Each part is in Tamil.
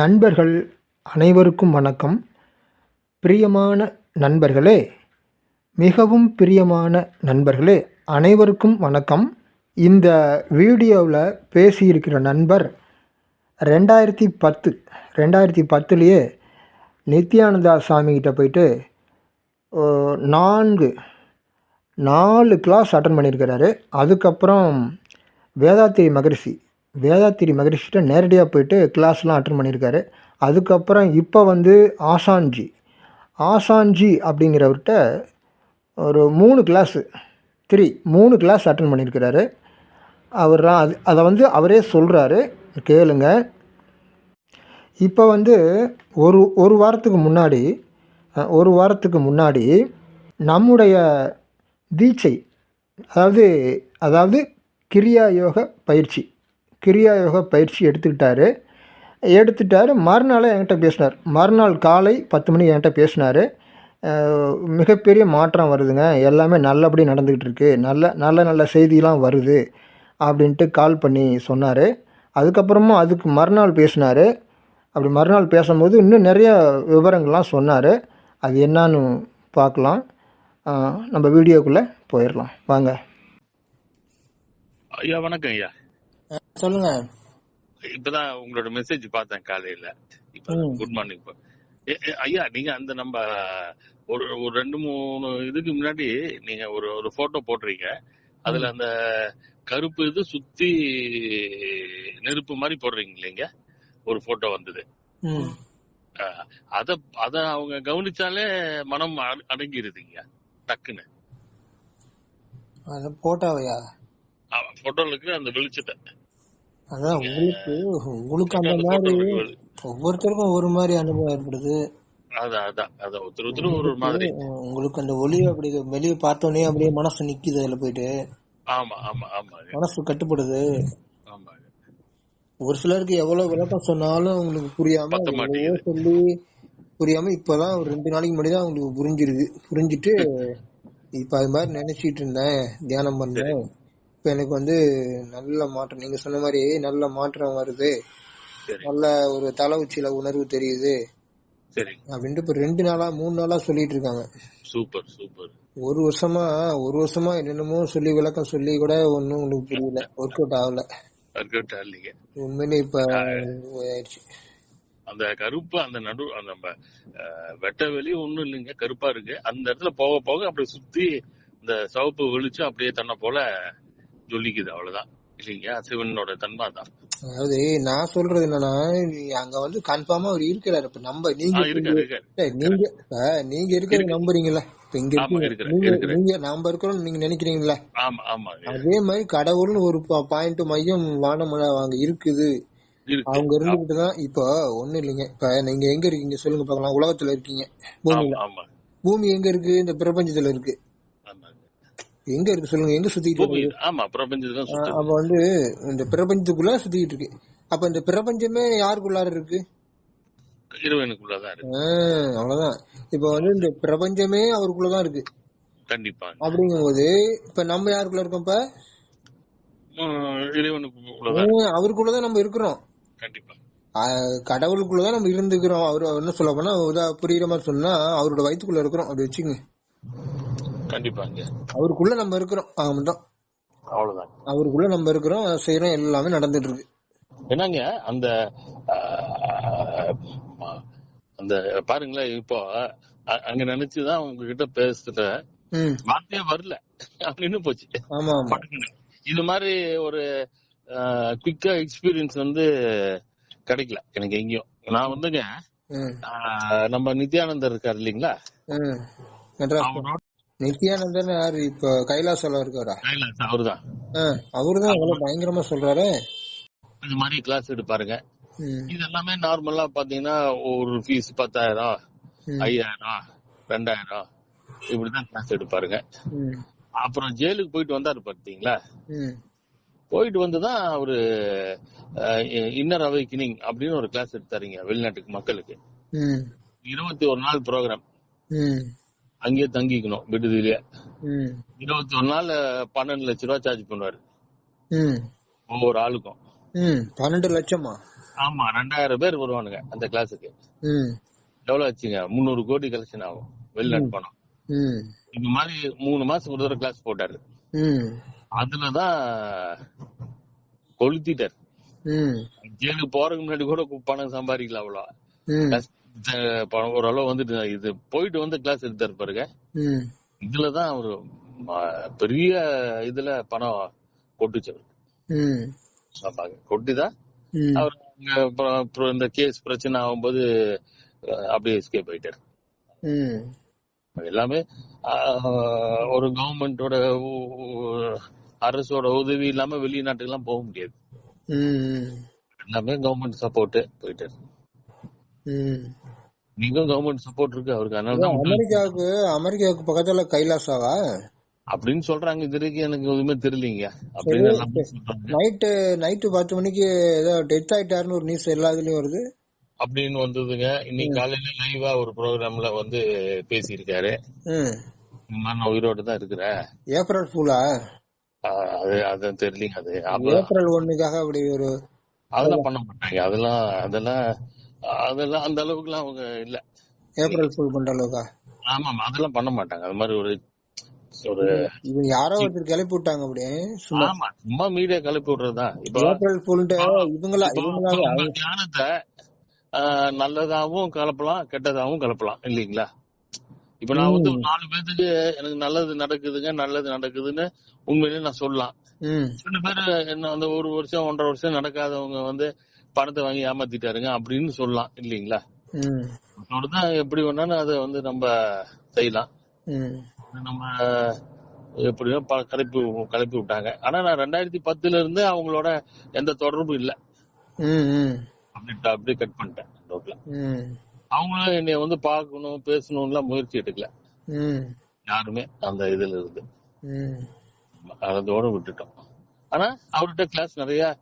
நண்பர்கள் அனைவருக்கும் வணக்கம். பிரியமான நண்பர்களே மிகவும் பிரியமான நண்பர்களே அனைவருக்கும் வணக்கம். இந்த வீடியோவில் பேசியிருக்கிற நண்பர் ரெண்டாயிரத்தி பத்து ரெண்டாயிரத்தி பத்துலேயே நித்யானந்தா சாமிகிட்ட போயிட்டு ஓ, நான்கு நாலு கிளாஸ் அட்டன் பண்ணியிருக்கிறாரு. அதுக்கப்புறம் வேதாத்திரி மகரிஷி வேதாத்திரி மகரிஷிட்ட நேரடியாக போயிட்டு கிளாஸ்லாம் அட்டன் பண்ணியிருக்காரு. அதுக்கப்புறம் இப்போ வந்து ஆசான்ஜி. ஆசான்ஜி அப்படிங்கிறவர்கிட்ட ஒரு மூணு கிளாஸு த்ரீ மூணு கிளாஸ் அட்டன் பண்ணியிருக்கிறாரு. அவர் அது அதை வந்து அவரே சொல்கிறாரு கேளுங்க. இப்போ வந்து ஒரு ஒரு வாரத்துக்கு முன்னாடி ஒரு வாரத்துக்கு முன்னாடி நம்முடைய தீட்சை அதாவது அதாவது கிரியா யோக பயிற்சி. கிரியா யோக பயிற்சி எடுத்துக்கிட்டாரு. எடுத்துட்டார். மறுநாள் என்கிட்ட பேசினார். மறுநாள் காலை பத்து மணிக்கு என்கிட்ட பேசினார். மிகப்பெரிய மாற்றம் வருதுங்க. எல்லாமே நல்லபடி நடந்துக்கிட்டு இருக்குது நல்ல நல்ல நல்ல செய்திலாம் வருது அப்படின்ட்டு கால் பண்ணி சொன்னார். அதுக்கப்புறமா அதுக்கு மறுநாள் பேசினார். அப்படி மறுநாள் பேசும்போது இன்னும் நிறைய விவரங்கள்லாம் சொன்னார். அது என்னான்னு பார்க்கலாம். நம்ம வீடியோக்குள்ளே போயிடலாம். வாங்க. ஐயா வணக்கம் ஐயா. சொல்லுங்க. இப்பதான் உங்களோட மெசேஜ் பார்த்தேன் காலையில. இப்ப. குட் மார்னிங் ஐயா நீங்க அந்த நம்ம ஒரு ஒரு ரெண்டு மூணு இதுக்கு முன்னாடி நீங்க ஒரு ஒரு போட்டோ போடுறீங்க அதுல அந்த கருப்பு இது சுத்தி நெருப்பு மாதிரி போடுறீங்க இல்லைங்க? ஒரு போட்டோ வந்தது. அத அத அவங்க கவனிச்சாலே மனம் அட- அடங்கிருதுங்க. டக்குன்னு. போட்டாவையா போட்டோலுக்கு அந்த வெளிச்சத்தை. அதான் உங்களுக்கு உங்களுக்கு அந்த மாதிரி ஒவ்வொருத்தருக்கும் ஒரு மாதிரி அனுபவம் ஏற்படுது. உங்களுக்கு அந்த ஒளி அப்படி வெளியே பார்த்தோன்னே அப்படியே மனசு நிக்குது அதுல போயிட்டு. மனசு கட்டுப்படுது. ஒரு சிலருக்கு எவ்வளவு விளக்கம் சொன்னாலும் உங்களுக்கு புரியாம. சொல்லி புரியாம இப்பதான் ஒரு ரெண்டு நாளைக்கு முன்னாடி தான் உங்களுக்கு புரிஞ்சிருக்கு புரிஞ்சிட்டு இப்ப அது மாதிரி நினைச்சிட்டு இருந்தேன் தியானம் பண்ணேன். இப்ப எனக்கு வந்து நல்ல மாற்றம். நீங்க சொன்ன மாதிரி நல்ல மாற்றம் வருது. நல்ல ஒரு தலை உச்சியில உணர்வு தெரியுது. அப்படின்ட்டு இப்ப ரெண்டு நாளா மூணு நாளா சொல்லிட்டு இருக்காங்க. Super super. ஒரு வருஷமா ஒரு வருஷமா என்னென்னமோ சொல்லி விளக்கம் சொல்லி கூட ஒன்னும் உங்களுக்கு புரியல. ஒர்க் அவுட் ஆகல. ஒர்க் இல்லைங்க உண்மையிலே இப்ப ஆயிடுச்சு அந்த கருப்பு அந்த நடு அந்த நம்ம வெட்ட வெளி ஒண்ணும் இல்லைங்க. கருப்பா இருக்கு. அந்த இடத்துல போக போக அப்படியே சுத்தி இந்த சிவப்பு வெளிச்சம் அப்படியே தன்னை போல ஜொலிக்குது அவ்வளவுதான். இல்லைங்க சிவனோட தன்மை தான் அதாவது நான் சொல்றது என்னன்னா அங்க வந்து கன்ஃபார்மா அவர் இருக்கிறாரு. இப்ப நம்ம நீங்க நீங்க நீங்க இருக்கிறத நம்புறீங்களா இப்ப இங்க நீங்க நாம இருக்கிறோம் நீங்க நினைக்கிறீங்களா அதே மாதிரி கடவுள்னு ஒரு பாயிண்ட் மையம் வானமலை அங்க இருக்குது. இருக்கு அவங்க இருந்துகிட்டு தான் இப்போ ஒண்ணும் இல்லைங்க. இப்ப நீங்க எங்க இருக்கீங்க? சொல்லுங்க பார்க்கலாம். உலகத்துல இருக்கீங்க. பூமியில. பூமி எங்க இருக்கு? இந்த பிரபஞ்சத்துல இருக்கு. எங்க இருக்கு சொல்லுங்க எங்க சுத்திட்டு இருக்கு ஆமா பிரபஞ்சத்துல அப்ப வந்து இந்த பிரபஞ்சத்துக்குள்ள சுத்திட்டு இருக்கு. அப்ப இந்த பிரபஞ்சமே யாருக்குள்ளார இருக்கு? இறைவனுக்குள்ளதான் இருக்கு. அவ்வளவுதான். இப்ப வந்து இந்த பிரபஞ்சமே அவருக்குள்ளதான் இருக்கு. கண்டிப்பாங்க அப்படிங்கும்போது இப்ப நம்ம யாருக்குள்ள இருக்கோம் இப்ப? இறைவனுக்குள்ளதான் அவருக்குள்ளதான் நம்ம இருக்கிறோம். கண்டிப்பா. கடவுளுக்குள்ளதான் நம்ம இருந்துக்கிறோம். அவரு என்ன சொல்ல போனா புரியுற மாதிரி சொன்னா அவரோட வயித்துக்குள்ள இருக்கிறோம். அப்படி வச்சுங்க கண்டிப்பாங்க. அவருக்குள்ள நம்ம இருக்கிறோம். ஆக மட்டும். அவ்வளவுதான். அவருக்குள்ள நம்ம இருக்கிறோம். செய்யறோம் எல்லாமே நடந்துட்டு இருக்கு என்னங்க அந்த அந்த பாருங்களேன் இப்போ அங்க நினைச்சுதான் உங்ககிட்ட பேசுற வார்த்தையே வரல. அப்படின்னு போச்சு. இது மாதிரி ஒரு குவிக்கா எக்ஸ்பீரியன்ஸ் வந்து கிடைக்கல. எனக்கு எங்கேயும். நான் வந்துங்க நம்ம நித்யானந்தர் இருக்காரு இல்லைங்களா? நித்யானந்தன் யாரு? இப்ப கைலாசால இருக்காரா? கைலாஸ் அவருதான். அவருதான் அவ்வளவு பயங்கரமா சொல்றாரு. இது மாதிரி கிளாஸ் எடுப்பாருங்க. இது எல்லாமே நார்மலா பாத்தீங்கன்னா ஒரு ஃபீஸ் பத்தாயிரம் ஐயாயிரம் ரெண்டாயிரம் இப்படிதான் கிளாஸ் எடுப்பாருங்க. அப்புறம் ஜெயிலுக்கு போயிட்டு வந்தாரு பாத்தீங்களா? ம், போயிட்டு வந்துதான் அவரு இன்னர் அவைக்கனிங் அப்படின்னு ஒரு கிளாஸ் எடுத்தாருங்க வெளிநாட்டுக்கு மக்களுக்கு. இருபத்தி ஒரு நாள் ப்ரோக்ராம் அங்கேயே தங்கிக்கணும் விடுதியிலேயே இருபத்தி ஒரு நாள் பன்னெண்டு லட்ச ரூபா சார்ஜ் பண்ணுவாரு. ஒவ்வொரு ஆளுக்கும். பன்னெண்டு லட்சமா? ஆமா ரெண்டாயிரம் பேர் வருவானுங்க அந்த கிளாஸுக்கு எவ்வளவு ஆச்சுங்க? முந்நூறு கோடி கலெக்ஷன் ஆகும் வெளிநாட்டு பணம். இந்த மாதிரி மூணு மாசத்துக்கு ஒரு தடவை கிளாஸ் போட்டாரு. அதுலதான் கொளுத்திட்டார். ஜெயிலுக்கு போறதுக்கு முன்னாடி கூட பணம் சம்பாதிக்கல அவ்வளோ ம். அஹ் பணம் ஓரளவு வந்துட்டு இது போயிட்டு வந்து கிளாஸ் எடுத்தாரு பாருங்க. இதுலதான் அவரு பெரிய இதுல பணம் கொட்டுச்சு அவருக்கு. கொட்டிதான் அவர் இந்த கேஸ் பிரச்சனை ஆகும்போது அப்படியே எஸ்கேப் ஆயிட்டாரு. எல்லாமே ஒரு கவர்மெண்டோட அரசோட உதவி இல்லாம வெளிநாட்டுக்கு எல்லாம் போக முடியாது. எல்லாமே கவர்மெண்ட் சப்போர்ட் போயிட்டாரு. ம். நீங்களும் கவர்மெண்ட் சப்போர்ட் இருக்கு. அவருக்கு அதனால அமெரிக்காவுக்கு அமெரிக்காவுக்கு பக்கத்துல கைலாசாவா அப்படின்னு சொல்றாங்க. இது வரைக்கும் எனக்கு எதுவுமே தெரியலீங்க. நைட்டு நைட்டு பத்து மணிக்கு ஏதோ டெத் ஆயிட்டாருன்னு ஒரு நியூஸ் எல்லா இதுலயும் வருது. அப்படின்னு வந்ததுங்க. இன்னைக்கு காலையில லைவா ஒரு ப்ரோக்ராம்ல வந்து பேசியிருக்காரு. நான் உயிரோட தான் இருக்கிறேன். ஏப்ரல் ஃபூலா ஆஹ் அது அதான் தெரியலீங்க அது. ஏப்ரல் ஒண்ணுக்காக அப்படி ஒரு அதெல்லாம் பண்ண மாட்டாங்க. அதெல்லாம் அதெல்லாம் அதெல்லாம் அந்த அளவுக்குலாம் அவங்க இல்ல. ஏப்ரல் ஃபுல் பண்ற அளவுக்கா? ஆமாமா அதெல்லாம் பண்ண மாட்டாங்க. அது மாதிரி ஒரு ஒரு இவங்க யாரோ ஒருத்தர் கிளப்பி விட்டாங்க அப்படியே ஆமா சும்மா மீடியா கிளப்பி விடுறதுதான் இப்போ ஏப்ரல் ஃபுல்ன்ட்டு இவங்களா உங்க தியானத்தை கலப்பலாம் கெட்டதாவும் கலப்பலாம் இல்லீங்களா? இப்ப நான் வந்து நாலு பேத்துக்கு எனக்கு நல்லது நடக்குதுங்க நல்லது நடக்குதுன்னு உண்மையிலேயே நான் சொல்லலாம். சில பேர் என்ன அந்த ஒரு வருஷம் ஒன்றரை வருஷம் நடக்காதவங்க வந்து பணத்தை வாங்கி ஏமாத்திட்டாருங்க அப்படின்னு சொல்லலாம் இல்லீங்களா? அப்படிதான் எப்படி வேணாலும் அதை வந்து நம்ம செய்யலாம். நம்ம எப்படியோ ப- கிளப்பி கிளப்பி விட்டாங்க. ஆனா நான் ரெண்டாயிரத்தி பத்துல இருந்து அவங்களோட எந்த தொடர்பும் இல்ல. அப்படி அப்படியே கட் பண்ணிட்டேன் ரோட்ல ம். அவங்களும் என்னைய வந்து பார்க்கணும் பேசணும்லாம் முயற்சி எடுக்கல. யாருமே அந்த இதுல இருந்து அதோட விட்டுட்டோம். ஆனா அவர்கிட்ட கிளாஸ் நிறைய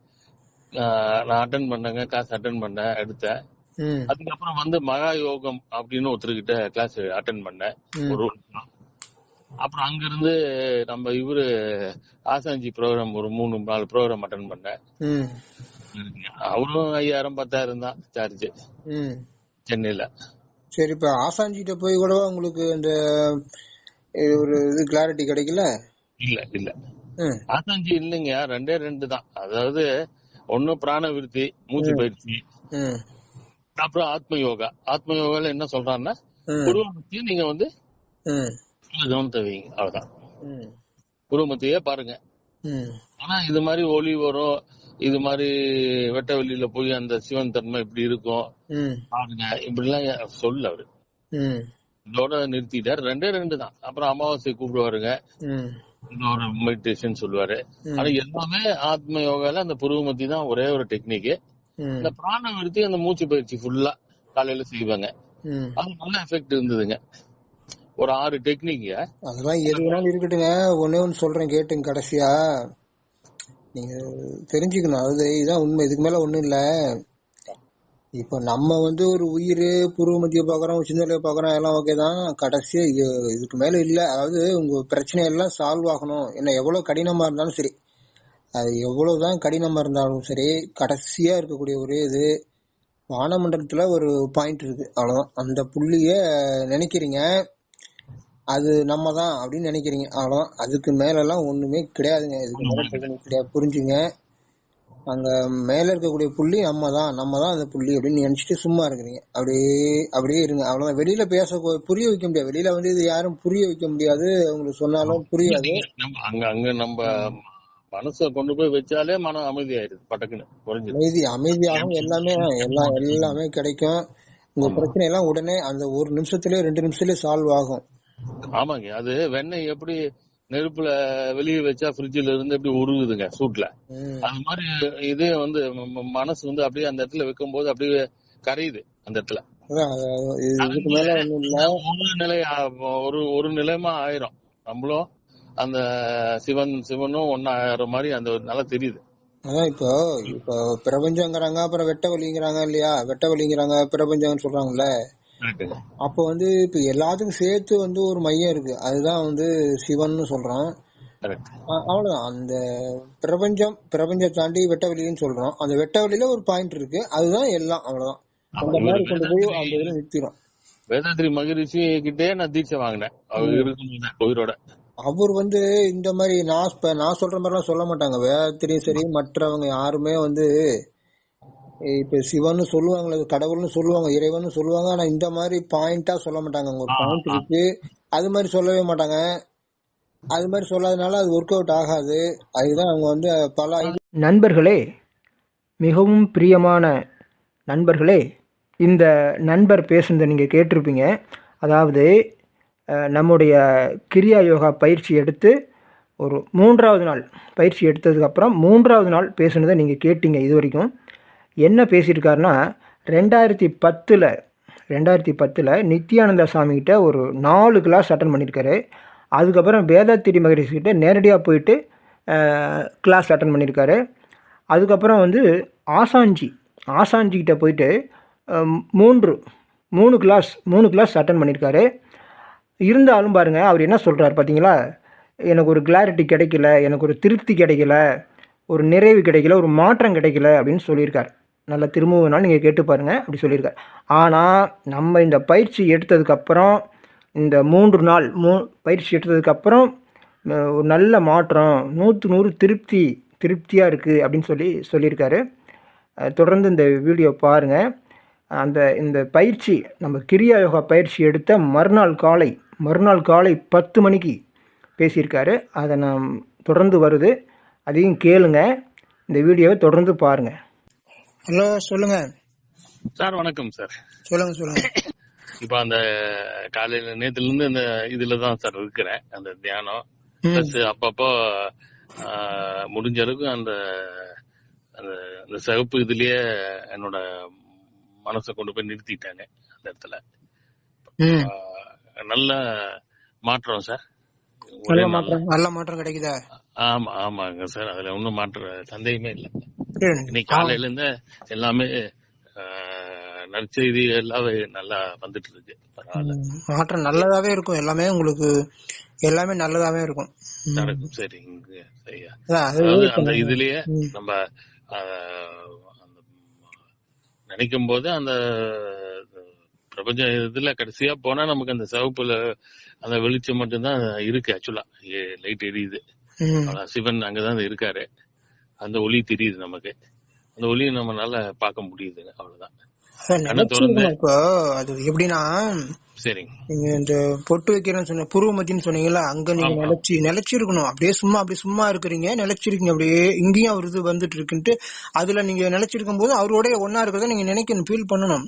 நான் அட்டன் பண்ணேங்க கிளாஸ் அட்டன் பண்ணேன் எடுத்தேன். அதுக்கப்புறம் வந்து மகா யோகம் அப்படின்னு ஒருத்தர்கிட்ட கிளாஸ் அட்டன் பண்ணேன். ஒரு அப்புறம் அங்கிருந்து நம்ம இவரு ஆசாஞ்சி ப்ரோக்ராம் ஒரு மூணு நாலு ப்ரோக்ராம் அட்டன் பண்ணேன். அவரும் ஐயாயிரம் பத்தாயிரம் தான் சார்ஜ் சென்னையில. சரி இப்ப ஆசாஞ்சிட்ட போய் கூட உங்களுக்கு இந்த ஒரு இது கிளாரிட்டி கிடைக்கல? இல்ல இல்ல. ஆசாஞ்சி இல்லைங்க ரெண்டே ரெண்டு தான். அதாவது ஒண்ணு பிராண விருத்தி மூச்சு பயிற்சி அப்புறம் ஆத்ம யோகா ஆத்ம யோகால என்ன சொல்றாங்கன்னா ம். உருவமத்தியை நீங்க வந்து கவனத்தை வைங்க அவ்வளவுதான். ம். உருவமத்தையே பாருங்க. ஆனா இது மாதிரி ஒளி வரும் இது மாதிரி வெட்ட வெளியில போய் அந்த சிவன் தன்மை இப்படி இருக்கும். பாருங்க. இப்படிலாம் சொல்ல அவரு. இதோட நிறுத்திட்டாரு. ரெண்டே ரெண்டு தான். அப்புறம் அமாவாசை கூப்பிடுவாருங்க. ஒரு மெடிடேஷன் சொல்லுவாரு. ஆனா எல்லாமே ஆத்ம யோகால அந்த புருவமத்தி தான் ஒரே ஒரு டெக்னிக் இந்த பிராண விருத்தி அந்த மூச்சு பயிற்சி ஃபுல்லா காலையில செய்வாங்க. அது நல்ல எஃபெக்ட் இருந்ததுங்க. ஒரு ஆறு டெக்னிக் அதெல்லாம் எது வேணாலும் இருக்கட்டுங்க. ஒண்ணே ஒண்ணு சொல்றேன் கேட்டுங்க கடைசியா. நீங்க தெரிஞ்சுக்கணும். அதாவது இதுதான் உண்மை. இதுக்கு மேல ஒண்ணும் இல்ல. இப்ப நம்ம வந்து ஒரு உயிர் பூர்வ மத்திய பாக்குறோம் சிந்தலையை பாக்குறோம் எல்லாம் ஓகே தான். கடைசியா இது- இதுக்கு மேல இல்ல. அதாவது உங்க பிரச்சனை எல்லாம் சால்வ் ஆகணும். என்ன எவ்வளவு கடினமா இருந்தாலும் சரி. அது எவ்வளவுதான் கடினமா இருந்தாலும் சரி கடைசியா இருக்கக்கூடிய ஒரே இது வானமண்டலத்துல ஒரு பாயிண்ட் இருக்கு. அவ்வளவுதான். அந்த புள்ளிய நினைக்கிறீங்க. அது நம்ம தான் அப்படின்னு நினைக்கிறீங்க. அவ்வளவுதான். அதுக்கு மேல எல்லாம் ஒண்ணுமே கிடையாதுங்க. இதுக்கு மேல கிடையாது புரிஞ்சுங்க. அங்க மேல இருக்கக்கூடிய புள்ளி நம்ம தான் நம்ம தான் அந்த புள்ளி அப்படின்னு நினைச்சிட்டு சும்மா இருக்கிறீங்க. அப்படியே அப்படியே இருங்க. அவ்வளவுதான். வெளியில பேச புரிய வைக்க முடியாது. வெளியில வந்து இது யாரும் புரிய வைக்க முடியாது. உங்களுக்கு சொன்னாலும் புரியாது. அங்க அங்க நம்ம மனச கொண்டு போய் வச்சாலே மனம் அமைதியாயிருது பட்டக்குன்னு குறைஞ்சிடும் அமைதி அமைதியாகவும் எல்லாமே எல்லாம் எல்லாமே கிடைக்கும். உங்க பிரச்சனை எல்லாம் உடனே அந்த ஒரு நிமிஷத்துலயே ரெண்டு நிமிஷத்துலயே சால்வ் ஆகும். ஆமாங்க. அது வெண்ணெய் எப்படி நெருப்புல வெளியே வச்சா ஃப்ரிட்ஜ்ல இருந்து எப்படி உருகுதுங்க சூட்ல. அது மாதிரி இதே வந்து மனசு வந்து அப்படியே அந்த இடத்துல வைக்கும் போது அப்படியே கரையுது அந்த இடத்துல. ஒரு நிலை ஒரு ஒரு நிலைமா ஆயிரும். நம்மளும் அந்த சிவன் சிவனும் ஒன்னா ஆயிர மாதிரி அந்த நல்லா தெரியுது. அதான் இப்போ இப்போ பிரபஞ்சங்கிறாங்க அப்புறம் வெட்ட வலிங்கிறாங்க இல்லையா? வெட்ட வலிங்கிறாங்க பிரபஞ்சம்னு சொல்றாங்கல்ல. அப்போ வந்து இப்ப எல்லாத்துக்கும் சேர்த்து வந்து ஒரு மையம் இருக்கு. அதுதான் வந்து கரெக்ட் அ- அவ்வளவுதான். அந்த பிரபஞ்சம் பிரபஞ்சம் தாண்டி வெட்ட வெளின்னு சொல்றோம். அந்த வெட்ட வெளியில ஒரு பாயிண்ட் இருக்கு. அதுதான் எல்லாம். அவ்வளவுதான். அந்த மாதிரி கொண்டு போய் அந்த இதுல நிறுத்திடும் வேதாத்ரி மகரிஷி கிட்டே நான் தீட்சை வாங்கினேன். அவர் உயிரோட. அவர் வந்து இந்த மாதிரி நான் நான் சொல்ற மாதிரி எல்லாம் சொல்ல மாட்டாங்க. வேதத்திலையும் சரி மற்றவங்க யாருமே வந்து இப்ப சிவன்னு சொல்லுவாங்களே கடவுள்னு சொல்லுவாங்க இறைவன் சொல்லுவாங்க ஆனா இந்த மாதிரி பாயிண்டா சொல்ல மாட்டாங்க. ஒரு பாயிண்ட் இருக்கு. அது மாதிரி சொல்லவே மாட்டாங்க. அது மாதிரி சொல்லாதனால அது ஒர்க் அவுட் ஆகாது. அதுதான் அவங்க வந்து பல நண்பர்களே மிகவும் பிரியமான நண்பர்களே இந்த நண்பர் பேசுனதை நீங்கள் கேட்டிருப்பீங்க. அதாவது நம்முடைய கிரியா யோகா பயிற்சி எடுத்து ஒரு மூன்றாவது நாள் பயிற்சி எடுத்ததுக்கப்புறம் மூன்றாவது நாள் பேசுனதை நீங்கள் கேட்டீங்க இது வரைக்கும் என்ன பேசியிருக்காருன்னா ரெண்டாயிரத்தி பத்தில் ரெண்டாயிரத்தி பத்தில் நித்யானந்தா சாமிகிட்ட ஒரு நாலு கிளாஸ் அட்டன் பண்ணியிருக்காரு. அதுக்கப்புறம் வேதாத்திரி மகரிஷிக்கிட்ட நேரடியாக போயிட்டு கிளாஸ் அட்டன் பண்ணியிருக்காரு. அதுக்கப்புறம் வந்து ஆசாஞ்சி ஆசாஞ்சிக்கிட்ட போயிட்டு மூன்று மூணு கிளாஸ் மூணு கிளாஸ் அட்டன் பண்ணியிருக்காரு. இருந்தாலும் பாருங்கள் அவர் என்ன சொல்கிறார் பார்த்தீங்களா எனக்கு ஒரு கிளாரிட்டி கிடைக்கல எனக்கு ஒரு திருப்தி கிடைக்கல ஒரு நிறைவு கிடைக்கல ஒரு மாற்றம் கிடைக்கல அப்படின்னு சொல்லியிருக்கார். நல்லா திரும்பவும் வேணாலும் நீங்கள் கேட்டு பாருங்கள் அப்படி சொல்லியிருக்கார். ஆனால் நம்ம இந்த பயிற்சி எடுத்ததுக்கப்புறம் இந்த மூன்று நாள் மூ பயிற்சி எடுத்ததுக்கப்புறம் ஒரு நல்ல மாற்றம் நூற்று நூறு திருப்தி திருப்தியாக இருக்குது அப்படின்னு சொல்லி சொல்லியிருக்காரு. தொடர்ந்து இந்த வீடியோ பாருங்கள் அந்த இந்த பயிற்சி நம்ம கிரியா யோகா பயிற்சி எடுத்த மறுநாள் காலை மறுநாள் காலை பத்து மணிக்கு பேசியிருக்காரு. அதை நான் தொடர்ந்து வருது. அதையும் கேளுங்க. இந்த வீடியோவை தொடர்ந்து பாருங்கள் ஹலோ சொல்லுங்க. சார் வணக்கம் சார். சொல்லுங்க சொல்லுங்க. இப்ப அந்த காலையில நேத்துல இருந்து இந்த இதுல தான் சார் இருக்கிறேன் அந்த தியானம். பிளஸ் அப்பப்போ முடிஞ்ச அளவுக்கு அந்த அந்த சிவப்பு இதுலயே என்னோட மனசை கொண்டு போய் நிறுத்திட்டாங்க அந்த இடத்துல. நல்ல மாற்றம் சார். நல்ல மாற்றம் நல்ல மாற்றம் கிடைக்குதா? ஆமா ஆமாங்க சார். அதுல ஒன்றும் மாற்ற சந்தேகமே இல்லை. இன்னைக்கு காலையில இருந்து எல்லாமே நற்செய்தி எல்லாமே நல்லா வந்துட்டு இருக்கு. மாற்றம் நல்லதாவே இருக்கும். எல்லாமே உங்களுக்கு எல்லாமே நல்லதாவே இருக்கும். நடக்கும். சரிங்க சரியா. அந்த இதுலயே. நம்ம நினைக்கும் போது அந்த பிரபஞ்ச இதுல கடைசியா போனா நமக்கு அந்த சிவப்புல அந்த வெளிச்சம் மட்டும்தான் இருக்கு ஆக்சுவலா லைட் எரியுது. சிவன் அங்கதான் இருக்காரு. அந்த ஒளி தெரியுது நமக்கு. அந்த ஒளியை நம்மளால பார்க்க முடியுது அவ்வளவுதான். இப்போ. அது எப்படின்னா நீங்க இந்த பொட்டு வைக்கிறேன்னு சொன்ன புருவ மத்தின்னு சொன்னீங்கல்ல அங்க நீங்க. நிலைச்சு நிலைச்சிருக்கணும். அப்படியே சும்மா அப்படி சும்மா இருக்கிறீங்க நிலைச்சிருக்கீங்க. அப்படியே இங்கேயும் அவர் இது வந்துட்டு இருக்குன்ட்டு அதுல நீங்க நிலைச்சிருக்கும் போது அவரோட ஒன்னா இருக்கிறத நீங்க நினைக்கணும் ஃபீல் பண்ணணும்.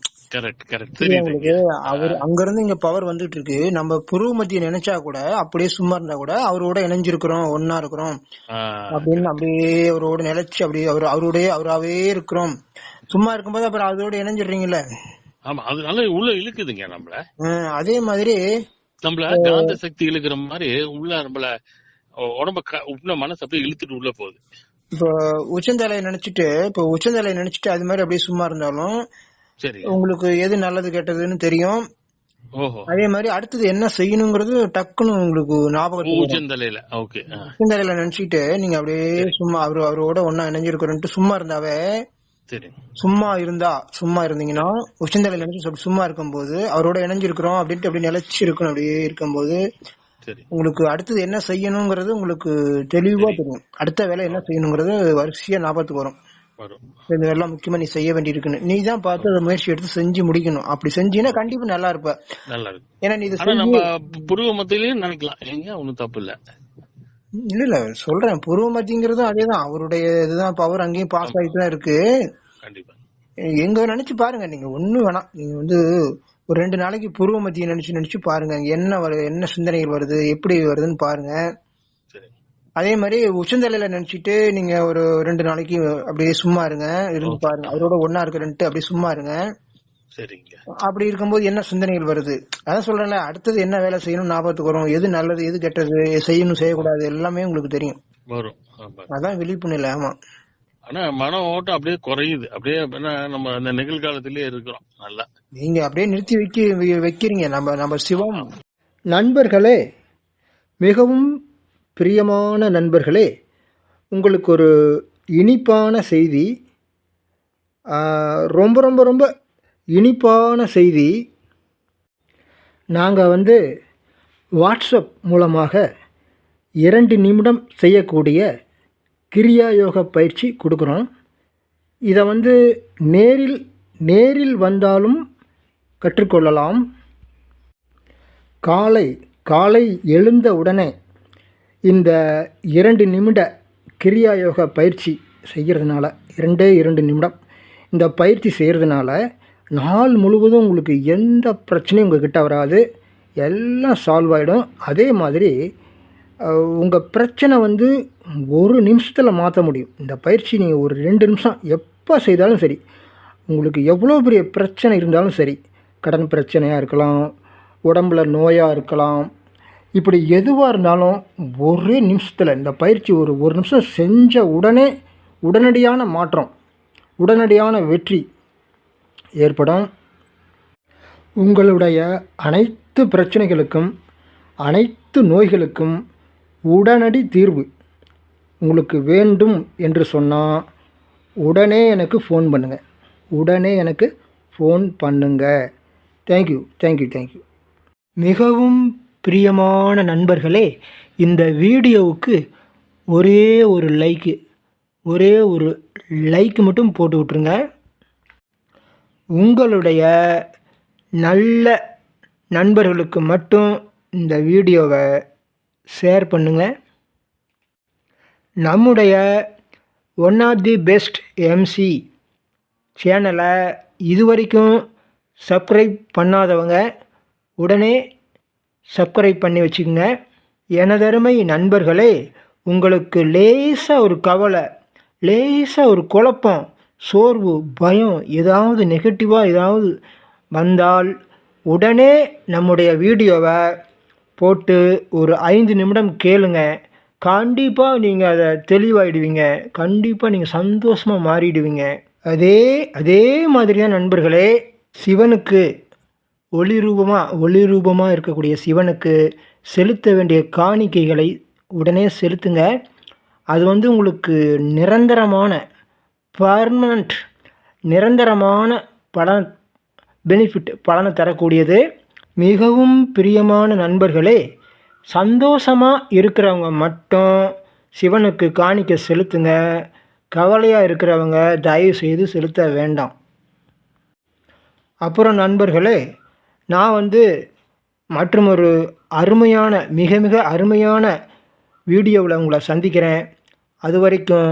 அவர் அங்க இருந்து இங்க பவர் வந்துட்டு இருக்கு நம்ம புருவ மத்திய நினைச்சா கூட அப்படியே சும்மா இருந்தா கூட அவரோட இணைஞ்சிருக்கிறோம் ஒன்னா இருக்கிறோம். அப்படின்னு அப்படியே அவரோட நிலைச்சு அப்படியே அவர் அவரோடய அவராவே இருக்கிறோம். சும்மா இருக்கும்போது அப்புறம் அதோட இணைஞ்சிடுறீங்கல்ல? ஆமா அது நல்லா உள்ள இழுக்குதுங்க நம்மள. அதே மாதிரி நம்மள காந்த சக்தி இழுக்கிற மாதிரி உள்ள நம்மள உடம்ப உள்ள மனசு அப்படியே இழுத்துட்டு உள்ள போகுது. இப்போ உச்சந்தலையை நினைச்சிட்டு இப்போ உச்சந்தலையை நினைச்சிட்டு அது மாதிரி அப்படியே சும்மா இருந்தாலும் சரி. உங்களுக்கு எது நல்லது கெட்டதுன்னு தெரியும். ஓஹோ. அதே மாதிரி அடுத்தது என்ன செய்யணுங்கிறது டக்குன்னு உங்களுக்கு வரும் உச்சந்தலையில. ஓகே உச்சந்தலையில நினைச்சிட்டு நீங்க அப்படியே சும்மா அவரு அவரோட ஒன்னா இணைஞ்சிருக்கிறோன்ட்டு சும்மா இருந்தாவே சும்மா இருந்தா சும்மா இருந்தீங்கன்னா உச்சந்தலையில நினைச்சு சும்மா இருக்கும்போது அவரோட இணைஞ்சிருக்கிறோம் அப்படின்ட்டு அப்படி நிலைச்சு இருக்கணும் அப்படியே இருக்கும்போது உங்களுக்கு அடுத்தது என்ன செய்யணுங்கிறது உங்களுக்கு தெளிவா தெரியும். அடுத்த வேலை என்ன செய்யணுங்கிறது வரிசையா ஞாபகத்துக்கு வரும். வரும். இதெல்லாம் முக்கியமா நீ செய்ய வேண்டியிருக்குன்னு. நீ தான் பார்த்து அதை முயற்சி எடுத்து செஞ்சு முடிக்கணும். அப்படி செஞ்சீங்கன்னா கண்டிப்பா நல்லா இருப்ப. நல்லா இருக்கு ஏன்னா நீ இதை நம்ம புருவ மத்தியிலயும் நினைக்கலாம். ஏங்க ஒண்ணும் தப்பு இல்ல. இல்ல இல்ல. சொல்றேன். புருவ மத்திங்கிறதும் அதேதான். அவருடைய இதுதான் பவர் அங்கேயும் பாஸ் ஆகிட்டு தான் இருக்கு. எங்க நினைச்சு பாருங்க. நீங்க ஒண்ணும் வேணாம். நீங்க வந்து ஒரு ரெண்டு நாளைக்கு புருவ மத்திய நினைச்சு நினைச்சு பாருங்க. என்ன வருது என்ன சிந்தனைகள் வருது எப்படி வருதுன்னு பாருங்க. அதே மாதிரி உச்சந்தலையில நினைச்சிட்டு நீங்க ஒரு ரெண்டு நாளைக்கு அப்படியே சும்மா இருங்க. இருந்து. பாருங்க. அவரோட ஒன்னா இருக்கிறன்ட்டு அப்படியே சும்மா இருங்க. சரிங்க. அப்படி இருக்கும்போது என்ன சிந்தனைகள் வருது? அதான் சொல்றேன்ல அடுத்தது என்ன வேலை செய்யணும் ஞாபகத்துக்கு வரும்? எது நல்லது எது கெட்டது செய்யணும் செய்யக்கூடாது எல்லாமே உங்களுக்கு தெரியும். வரும். ஆமா. அதான் விழிப்பு நிலை ஆமா. ஆனா மன ஓட்டம் அப்படியே குறையுது. அப்படியே நம்ம அந்த நிகழ்காலத்திலேயே இருக்கிறோம் நல்லா. நீங்க அப்படியே நிறுத்தி வைக்க வைக்கிறீங்க. நம்ம நம்ம சிவம். நண்பர்களே மிகவும் பிரியமான நண்பர்களே உங்களுக்கு ஒரு இனிப்பான செய்தி ரொம்ப ரொம்ப ரொம்ப இனிப்பான செய்தி. நாங்கள் வந்து வாட்ஸ்அப் மூலமாக இரண்டு நிமிடம் செய்யக்கூடிய கிரியா யோக பயிற்சி கொடுக்குறோம். இதை வந்து நேரில் நேரில் வந்தாலும் கற்றுக்கொள்ளலாம். காலை காலை எழுந்த உடனே இந்த இரண்டு நிமிட கிரியா யோக பயிற்சி செய்கிறதுனால இரண்டே இரண்டு நிமிடம் இந்த பயிற்சி செய்கிறதுனால நாள் முழுவதும் உங்களுக்கு எந்த பிரச்சனையும் உங்கள் கிட்டே வராது. எல்லாம் சால்வ் ஆகிடும் அதே மாதிரி உங்கள் பிரச்சனை வந்து ஒரு நிமிஷத்தில் மாற்ற முடியும். இந்த பயிற்சி நீங்கள் ஒரு ரெண்டு நிமிஷம் எப்போ செய்தாலும் சரி உங்களுக்கு எவ்வளோ பெரிய பிரச்சனை இருந்தாலும் சரி கடன் பிரச்சனையாக இருக்கலாம் உடம்புல நோயாக இருக்கலாம் இப்படி எதுவாக இருந்தாலும் ஒரே நிமிஷத்தில் இந்த பயிற்சி ஒரு ஒரு நிமிஷம் செஞ்ச உடனே உடனடியான மாற்றம் உடனடியான வெற்றி ஏற்படும். உங்களுடைய அனைத்து பிரச்சனைகளுக்கும் அனைத்து நோய்களுக்கும் உடனடி தீர்வு உங்களுக்கு வேண்டும் என்று சொன்னால் உடனே எனக்கு ஃபோன் பண்ணுங்கள் உடனே எனக்கு ஃபோன் பண்ணுங்கள் தேங்க்யூ தேங்க்யூ தேங்க்யூ மிகவும் பிரியமான நண்பர்களே இந்த வீடியோவுக்கு ஒரே ஒரு லைக்கு ஒரே ஒரு லைக் மட்டும் போட்டு விட்ருங்க உங்களுடைய நல்ல நண்பர்களுக்கு மட்டும் இந்த வீடியோவை ஷேர் பண்ணுங்கள் நம்முடைய one of the best MC சேனலை இதுவரைக்கும் சப்ஸ்கிரைப் பண்ணாதவங்க உடனே சப்ஸ்கிரைப் பண்ணி வச்சுக்கோங்க. எனதருமை நண்பர்களே உங்களுக்கு லேசாக ஒரு கவலை லேசாக ஒரு குழப்பம் சோர்வு பயம் ஏதாவது நெகட்டிவாக ஏதாவது வந்தால் உடனே நம்முடைய வீடியோவை போட்டு ஒரு ஐந்து நிமிடம் கேளுங்க. கண்டிப்பாக நீங்கள் அதை தெளிவாயிடுவீங்க. கண்டிப்பாக நீங்கள் சந்தோஷமாக மாறிடுவீங்க. அதே அதே மாதிரி தான் நண்பர்களே சிவனுக்கு ஒளி ரூபமாக ஒளி ரூபமாக இருக்கக்கூடிய சிவனுக்கு செலுத்த வேண்டிய காணிக்கைகளை உடனே செலுத்துங்க. அது வந்து உங்களுக்கு நிரந்தரமான பர்மனண்ட் நிரந்தரமான பலன் பெனிஃபிட் பலனை தரக்கூடியது. மிகவும் பிரியமான நண்பர்களே சந்தோஷமாக இருக்கிறவங்க மட்டும் சிவனுக்கு காணிக்க செலுத்துங்க. கவலையாக இருக்கிறவங்க தயவு செய்து செலுத்த வேண்டாம். அப்புறம் நண்பர்களே நான் வந்து மற்றும் ஒரு அருமையான மிக மிக அருமையான வீடியோவில் உங்களை சந்திக்கிறேன். அது வரைக்கும்